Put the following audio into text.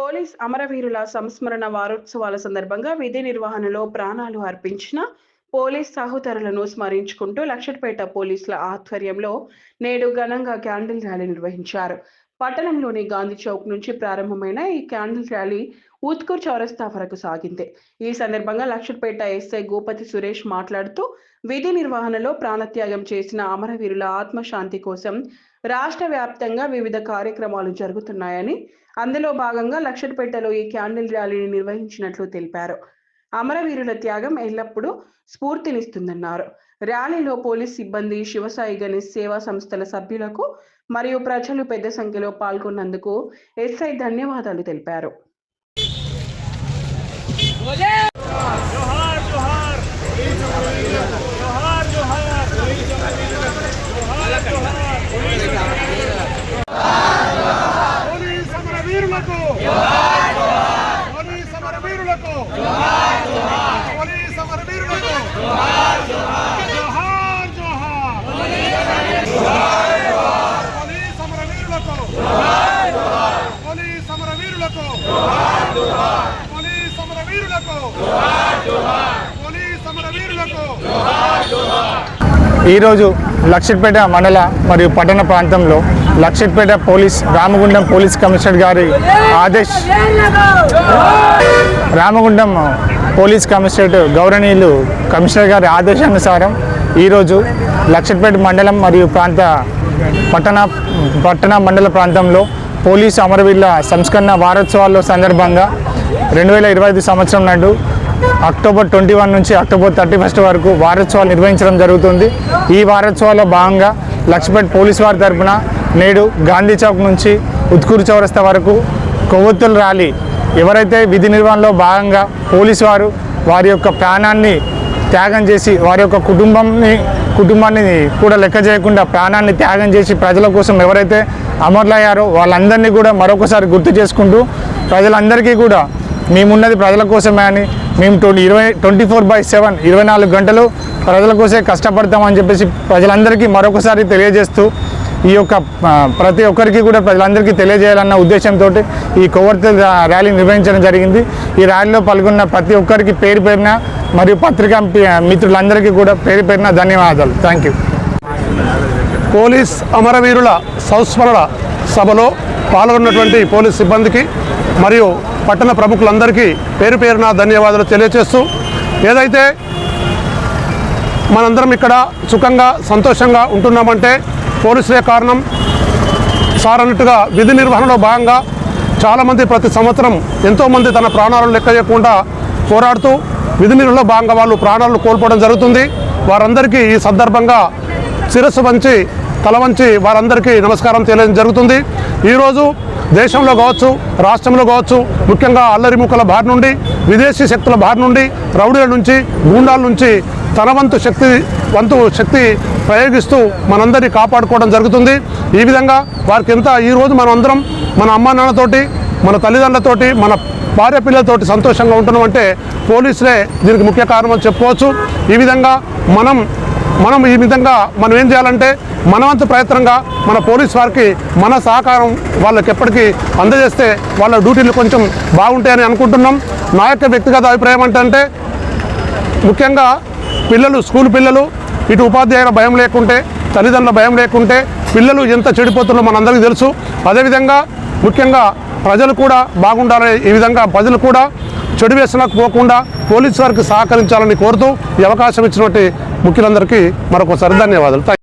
Police అమరవీరుల సంస్మరణ వారోత్సవాల సందర్భంగా విధి నిర్వహణలో ప్రాణాలు అర్పించిన పోలీస్ సహోదరులను స్మరించుకుంటూ లక్షపేట పోలీసుల ఆధ్వర్యంలో నేడు ఘనంగా క్యాండిల్ ర్యాలీ నిర్వహించారు. పట్టణంలోని గాంధీ చౌక్ నుంచి ప్రారంభమైన ఈ క్యాండిల్ ర్యాలీ ఉత్కూర్ చౌరస్తా వరకు సాగింది. ఈ సందర్భంగా లక్షట్పేట ఎస్ఐ గోపతి సురేష్ మాట్లాడుతూ విధి నిర్వహణలో ప్రాణత్యాగం చేసిన అమరవీరుల ఆత్మశాంతి కోసం రాష్ట్ర వ్యాప్తంగా వివిధ కార్యక్రమాలు జరుగుతున్నాయని అందులో భాగంగా లక్షపేటలో ఈ క్యాండిల్ ర్యాలీని నిర్వహించినట్లు తెలిపారు. అమరవీరుల త్యాగం ఎల్లప్పుడూ స్ఫూర్తినిస్తుందన్నారు. ర్యాలీలో పోలీస్ సిబ్బంది శివసాయి గణేష్ సేవా సంస్థల సభ్యులకు మరియు ప్రజలు పెద్ద సంఖ్యలో పాల్గొన్నందుకు ఎస్ఐ ధన్యవాదాలు తెలిపారు. ఈరోజు లక్షట్పేట మండల మరియు పట్టణ ప్రాంతంలో Luxettipet police Ramagundam police commissioner గారి ఆదేశ్ రామగుండం పోలీస్ కమిషనరేట్ గౌరవనీయులు కమిషనర్ గారి ఆదేశానుసారం ఈరోజు లక్షట్పేట మండలం మరియు ప్రాంత పట్టణ పట్టణ మండల ప్రాంతంలో పోలీసు అమరవీరుల సంస్కరణ వారోత్సవాల్లో సందర్భంగా రెండు వేల ఇరవై ఐదు సంవత్సరం నాడు అక్టోబర్ ట్వంటీ వన్ నుంచి అక్టోబర్ థర్టీ ఫస్ట్ వరకు వారోత్సవాలు నిర్వహించడం జరుగుతుంది. ఈ వారోత్సవాల్లో భాగంగా లక్ష్మీపేట పోలీస్ వారి తరపున నేడు గాంధీ చౌక్ నుంచి ఉత్కూరు చౌరస్తా వరకు కొవ్వొత్తుల ర్యాలీ ఎవరైతే విధి నిర్వహణలో భాగంగా పోలీసు వారు వారి యొక్క ప్రాణాన్ని త్యాగం చేసి వారి యొక్క కుటుంబంని కుటుంబాన్ని కూడా లెక్క చేయకుండా ప్రాణాన్ని త్యాగం చేసి ప్రజల కోసం ఎవరైతే అమరులయ్యారో వాళ్ళందరినీ కూడా మరొకసారి గుర్తు చేసుకుంటూ ప్రజలందరికీ కూడా మేమున్నది ప్రజల కోసమే అని మేము ట్వంటీ ఇరవై ట్వంటీ ఫోర్ బై సెవెన్ ఇరవై నాలుగు గంటలు ప్రజల కోసమే కష్టపడతామని చెప్పేసి ప్రజలందరికీ మరొకసారి తెలియజేస్తూ ఈ యొక్క ప్రతి ఒక్కరికి కూడా ప్రజలందరికీ తెలియజేయాలన్న ఉద్దేశంతో ఈ కొవ్వొత్తుల ర్యాలీ నిర్వహించడం జరిగింది. ఈ ర్యాలీలో పాల్గొన్న ప్రతి ఒక్కరికి పేరు పేరున మరియు పత్రికా మిత్రులందరికీ కూడా పేరు పేరున ధన్యవాదాలు. థ్యాంక్ యూ పోలీస్ అమరవీరుల సంస్మరణ సభలో పాల్గొన్నటువంటి పోలీస్ సిబ్బందికి మరియు పట్టణ ప్రముఖులందరికీ పేరు పేరున ధన్యవాదాలు తెలియజేస్తూ ఏదైతే మనందరం ఇక్కడ సుఖంగా సంతోషంగా ఉంటున్నామంటే పోలీసులే కారణం. సార్ అన్నట్టుగా విధి నిర్వహణలో భాగంగా చాలామంది ప్రతి సంవత్సరం ఎంతోమంది తన ప్రాణాలను లెక్క చేయకుండా పోరాడుతూ విధి నిర్వహణలో భాగంగా వాళ్ళు ప్రాణాలను కోల్పోవడం జరుగుతుంది. వారందరికీ ఈ సందర్భంగా శిరస్సు వంచి తల వంచి వారందరికీ నమస్కారం తెలియడం జరుగుతుంది. ఈరోజు దేశంలో కావచ్చు రాష్ట్రంలో కావచ్చు ముఖ్యంగా అల్లరిముక్కల బారి నుండి విదేశీ శక్తుల బారి నుండి రౌడీల నుంచి గూండాల నుంచి తన వంతు శక్తి వంతు శక్తి ప్రయోగిస్తూ మనందరినీ కాపాడుకోవడం జరుగుతుంది. ఈ విధంగా వారికి ఎంత ఈరోజు మనం అందరం మన అమ్మా నాన్నతోటి మన తల్లిదండ్రులతోటి మన భార్య పిల్లలతోటి సంతోషంగా ఉంటున్నాం అంటే పోలీసులే దీనికి ముఖ్య కారణం చెప్పుకోవచ్చు. ఈ విధంగా మనం మనం ఈ విధంగా మనం ఏం చేయాలంటే మనవంతు ప్రయత్నంగా మన పోలీస్ వారికి మన సహకారం వాళ్ళకి ఎప్పటికీ అందజేస్తే వాళ్ళ డ్యూటీలు కొంచెం బాగుంటాయని అనుకుంటున్నాం. నా యొక్క వ్యక్తిగత అభిప్రాయం ఏంటంటే ముఖ్యంగా పిల్లలు స్కూల్ పిల్లలు ఇటు ఉపాధ్యాయుల భయం లేకుంటే తల్లిదండ్రుల భయం లేకుంటే పిల్లలు ఎంత చెడిపోతున్నారో మనందరికీ తెలుసు. అదేవిధంగా ముఖ్యంగా ప్రజలు కూడా బాగుండాలని ఈ విధంగా ప్రజలు కూడా చెడు వ్యసనకు పోకుండా పోలీసు వారికి సహకరించాలని కోరుతూ ఈ అవకాశం ఇచ్చినటువంటి ముఖ్యులందరికీ మరొకసారి ధన్యవాదాలు.